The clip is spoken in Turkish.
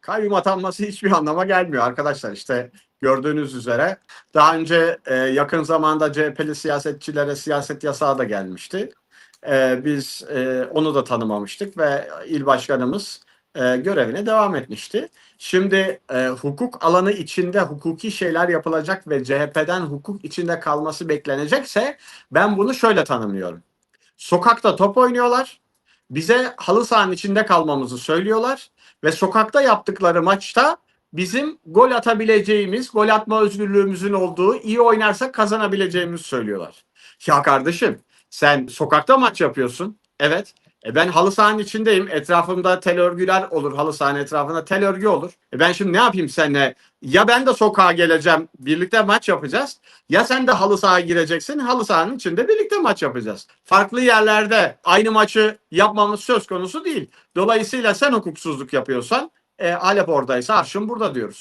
Kayyum atanması hiçbir anlama gelmiyor arkadaşlar. İşte gördüğünüz üzere daha önce e, yakın zamanda CHP'li siyasetçilere siyaset yasağı da gelmişti. E, biz e, onu da tanımamıştık ve il başkanımız e, görevine devam etmişti. Şimdi e, hukuk alanı içinde hukuki şeyler yapılacak ve CHP'den hukuk içinde kalması beklenecekse ben bunu şöyle tanımlıyorum. Sokakta top oynuyorlar. Bize halı sahanın içinde kalmamızı söylüyorlar ve sokakta yaptıkları maçta bizim gol atabileceğimiz, gol atma özgürlüğümüzün olduğu, iyi oynarsak kazanabileceğimizi söylüyorlar. Ya kardeşim sen sokakta maç yapıyorsun. Evet. E ben halı sahanın içindeyim. Etrafımda tel örgüler olur. Halı sahanın etrafında tel örgü olur. E ben şimdi ne yapayım seninle? Ya ben de sokağa geleceğim. Birlikte maç yapacağız. Ya sen de halı sahaya gireceksin. Halı sahanın içinde birlikte maç yapacağız. Farklı yerlerde aynı maçı yapmamız söz konusu değil. Dolayısıyla sen hukuksuzluk yapıyorsan e, Alep oradaysa arşın burada diyoruz.